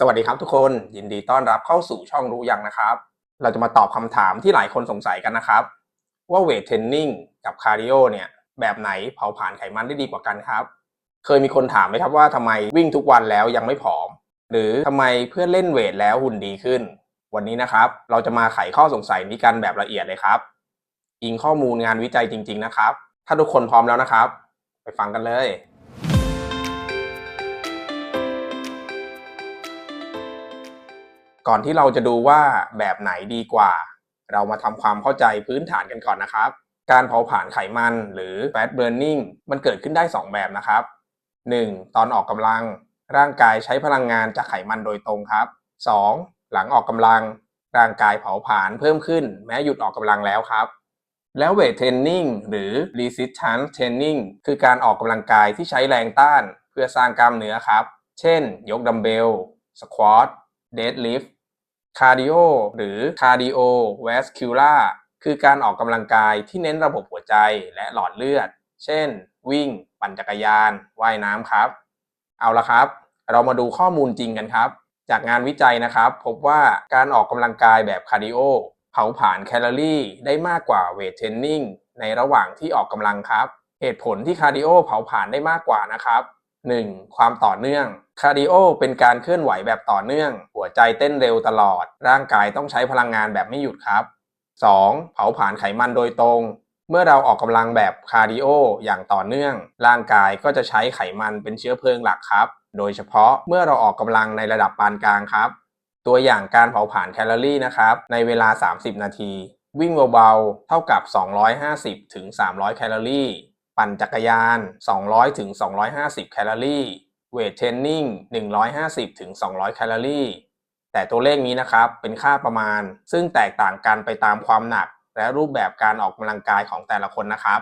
สวัสดีครับทุกคนยินดีต้อนรับเข้าสู่ช่องรู้ยังนะครับ เราจะมาตอบคำถามที่หลายคนสงสัยกันนะครับ ว่าเวทเทรนนิ่งกับคาร์ดิโอเนี่ยแบบไหนเผาผลาญไขมันได้ดีกว่ากันครับ เคยมีคนถามไหมครับว่าทำไมวิ่งทุกวันแล้วยังไม่ผอม หรือทำไมเพื่อนเล่นเวทแล้วหุ่นดีขึ้น วันนี้นะครับ เราจะมาไขข้อสงสัยนี้กันแบบละเอียดเลยครับ อิงข้อมูลงานวิจัยจริง ๆ นะครับ ถ้าทุกคนพร้อมแล้วนะครับ ไปฟังกันเลย ก่อนที่เราจะดูว่าแบบไหนดีกว่า เรามาทำความเข้าใจพื้นฐานกันก่อนนะครับ การเผาผลาญไขมันหรือ fat burning มันเกิดขึ้นได้ 2 แบบนะครับ 1. ตอนออกกำลังร่างกายใช้พลังงานจากไขมันโดยตรงครับ 2. หลังออกกำลังร่างกายเผาผลาญเพิ่มขึ้น แม้หยุดออกกำลังแล้วครับ แล้วเวทเทรนนิ่งหรือ resistance training คือการออกกำลังกายที่ใช้แรงต้าน เพื่อสร้างกล้ามเนื้อครับ เช่น ยกดัมเบลสควอตเดดลิฟต์ คาร์ดิโอหรือคาร์ดิโอวสคิวล a คือการออกกำลังกายที่เน้นระบบหัวใจและหลอดเลือด เช่น วิ่ง ปั่นจักรยาน ว่ายน้ำครับ เอาละครับ เรามาดูข้อมูลจริงกันครับ จากงานวิจัยนะครับ พบว่าการออกกำลังกายแบบคาร์ดิโอเผาผลาญแคลอรี่ได้มากกว่าเวทเทรนนิ่งในระหว่างที่ออกกำลังครับ เหตุผลที่คาร์ดิโอเผาผลาญได้มากกว่านะครับ 1. ความต่อเนื่อง คาร์ดิโอเป็นการเคลื่อนไหวแบบต่อเนื่อง หัวใจเต้นเร็วตลอด ร่างกายต้องใช้พลังงานแบบไม่หยุดครับ 2. เผาผลาญไขมันโดยตรง เมื่อเราออกกำลังแบบคาร์ดิโออย่างต่อเนื่อง ร่างกายก็จะใช้ไขมันเป็นเชื้อเพลิงหลักครับ โดยเฉพาะเมื่อเราออกกำลังในระดับปานกลางครับ ตัวอย่างการเผาผลาญแคลอรี่นะครับ ในเวลา 30 นาที วิ่งเบาๆเท่ากับ 250ถึง300 แคลอรี่ ปั่นจักรยาน 200ถึง250 แคลอรี่ เวทเทรนนิ่ง 150ถึง200 แคลอรี่ แต่ตัวเลขนี้นะครับเป็นค่าประมาณ ซึ่งแตกต่างกันไปตามความหนัก และรูปแบบการออกกำลังกายของแต่ละคนนะครับ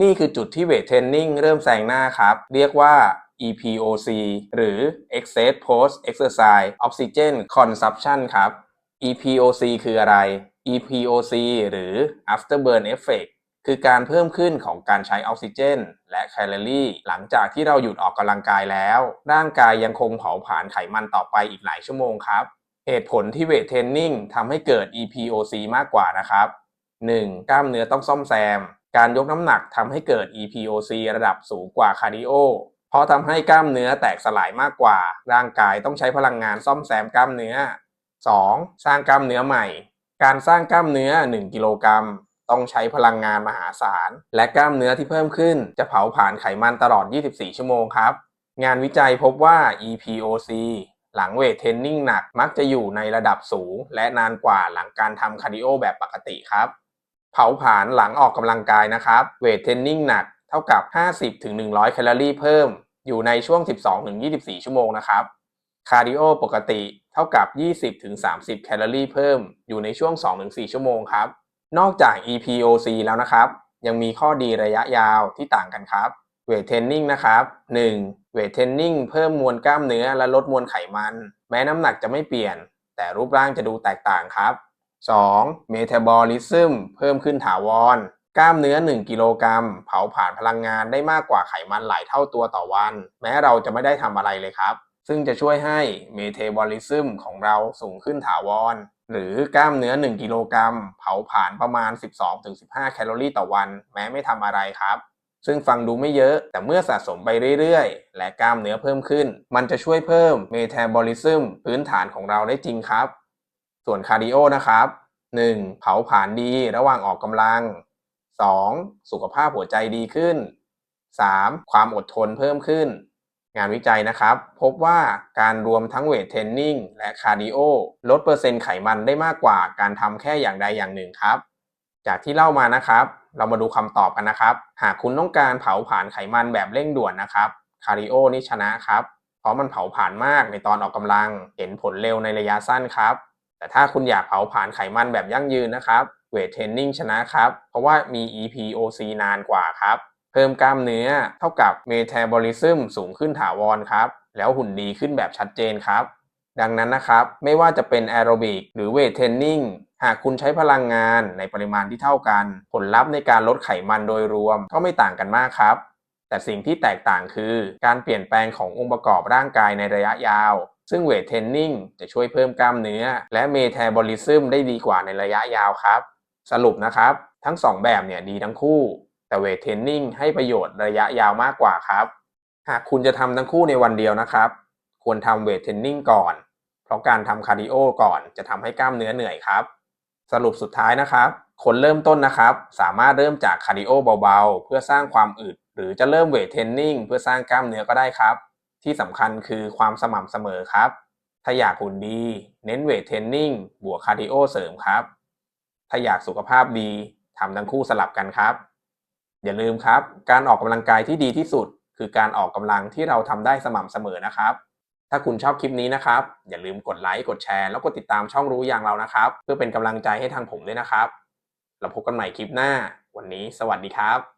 นี่คือจุดที่เวทเทรนนิ่งเริ่มแซงหน้าครับ เรียกว่า EPOC หรือ Excess Post Exercise Oxygen Consumption ครับ EPOC คืออะไร EPOC หรือ Afterburn Effect คือการเพิ่มขึ้นของการใช้ออกซิเจน และแคลอรี่ หลังจากที่เราหยุดออกกำลังกายแล้ว ร่างกายยังคงเผาผลาญไขมันต่อไปอีกหลายชั่วโมงครับ เหตุผลที่เวทเทรนนิ่งทำให้เกิด EPOC มากกว่านะครับ 1. กล้ามเนื้อต้องซ่อมแซม การยกน้ำหนักทำให้เกิด EPOC ระดับสูงกว่าคาร์ดิโอเพราะทำให้กล้ามเนื้อแตกสลายมากกว่า ร่างกายต้องใช้พลังงานซ่อมแซมกล้ามเนื้อ 2. สร้างกล้ามเนื้อใหม่ การสร้างกล้ามเนื้อ 1 กิโลกรัม ต้องใช้พลังงานมหาศาล และกล้ามเนื้อที่เพิ่มขึ้น จะเผาผลาญไขมันตลอด 24 ชั่วโมงครับ งานวิจัยพบว่า EPOC หลังเวทเทรนนิ่งหนักมักจะอยู่ในระดับสูง และนานกว่าหลังการทำคาร์ดิโอแบบปกติครับ เผาผลาญหลังออกกำลังกายนะครับ เวทเทรนนิ่งหนักเท่ากับ 50-100 แคลอรี่เพิ่ม อยู่ในช่วง 12-24 ชั่วโมงนะครับคาร์ดิโอปกติเท่ากับ 20-30 แคลอรี่เพิ่ม อยู่ในช่วง 2-4 ชั่วโมงครับ นอกจาก EPOC แล้วนะครับ ยังมีข้อดีระยะยาวที่ต่างกันครับเวทเทรนนิ่งนะครับ 1. เวทเทรนนิ่งเพิ่มมวลกล้ามเนื้อและลดมวลไขมัน แม้น้ำหนักจะไม่เปลี่ยน แต่รูปร่างจะดูแตกต่างครับ 2. เมตาบอลิซึมเพิ่มขึ้นถาวร กล้ามเนื้อ 1 กิโลกรัม เผาผลาญพลังงานได้มากกว่าไขมันหลายเท่าตัวต่อวัน แม้เราจะไม่ได้ทำอะไรเลยครับ ซึ่งจะช่วยให้เมตาบอลิซึมของเราสูงขึ้นถาวร หรือกล้ามเนื้อ 1 กิโลกรัม เผาผลาญประมาณ 12-15 แคลอรี่ต่อวัน แม้ไม่ทำอะไรครับ ซึ่งฟังดูไม่เยอะ แต่เมื่อสะสมไปเรื่อยๆ และกล้ามเนื้อเพิ่มขึ้น มันจะช่วยเพิ่มเมตาบอลิซึมพื้นฐานของเราได้จริงครับ ส่วนคาร์ดิโอนะครับ 1. เผาผลาญดีระหว่างออกกำลัง 2. สุขภาพหัวใจดีขึ้น 3. ความอดทนเพิ่มขึ้น งานวิจัยนะครับ พบว่าการรวมทั้งเวทเทรนนิ่งและคาร์ดิโอลดเปอร์เซ็นต์ไขมันได้มากกว่าการทำแค่อย่างใดอย่างหนึ่งครับ จากที่เล่ามานะครับ เรามาดูคำตอบกันนะครับ หากคุณต้องการเผาผลาญไขมันแบบเร่งด่วนนะครับคาร์ดิโอนี่ชนะครับ เพราะมันเผาผลาญมากในตอนออกกำลัง เห็นผลเร็วในระยะสั้นครับ แต่ถ้าคุณอยากเผาผลาญไขมันแบบยั่งยืนนะครับเวทเทรนนิ่งชนะครับ เพราะว่ามี EPOC นานกว่าครับ เพิ่มกล้ามเนื้อเท่ากับเมตาบอลิซึมสูงขึ้นถาวรครับ แล้วหุ่นดีขึ้นแบบชัดเจนครับ ดังนั้นนะครับ ไม่ว่าจะเป็นแอโรบิกหรือเวทเทรนนิ่งหากคุณใช้พลังงานในปริมาณที่เท่ากัน ผลลัพธ์ในการลดไขมันโดยรวมก็ไม่ต่างกันมากครับ แต่สิ่งที่แตกต่างคือ การเปลี่ยนแปลงขององค์ประกอบร่างกายในระยะยาว ซึ่งเวทเทรนนิ่งจะช่วยเพิ่มกล้ามเนื้อ และเมทาบอลิซึมได้ดีกว่าในระยะยาวครับ สรุปนะครับ ทั้ง 2 แบบเนี่ยดีทั้งคู่ แต่เวทเทรนนิ่งให้ประโยชน์ระยะยาวมากกว่าครับ หากคุณจะทำทั้งคู่ในวันเดียวนะครับ ควรทำเวทเทรนนิ่งก่อน เพราะการทำคาร์ดิโอก่อนจะทำให้กล้ามเนื้อเหนื่อยครับ สรุปสุดท้ายนะครับ คนเริ่มต้นนะครับ สามารถเริ่มจากคาร์ดิโอเบาๆ เพื่อสร้างความอึด หรือจะเริ่มเวทเทรนนิ่งเพื่อสร้างกล้ามเนื้อก็ได้ครับ ที่สำคัญคือความสม่ำเสมอครับ ถ้าอยากหุ่นดี เน้นเวทเทรนนิ่งบวกคาร์ดิโอเสริมครับ ถ้าอยากสุขภาพดีทำทั้งคู่สลับกันครับ อย่าลืมครับ การออกกำลังกายที่ดีที่สุด คือการออกกำลังที่เราทำได้สม่ำเสมอนะครับ ถ้าคุณชอบคลิปนี้นะครับ อย่าลืมกดไลค์กดแชร์แล้วกดติดตามช่องรู้อย่างเรานะครับ เพื่อเป็นกำลังใจให้ทางผมด้วยนะครับ เราพบกันใหม่คลิปหน้า วันนี้ สวัสดีครับ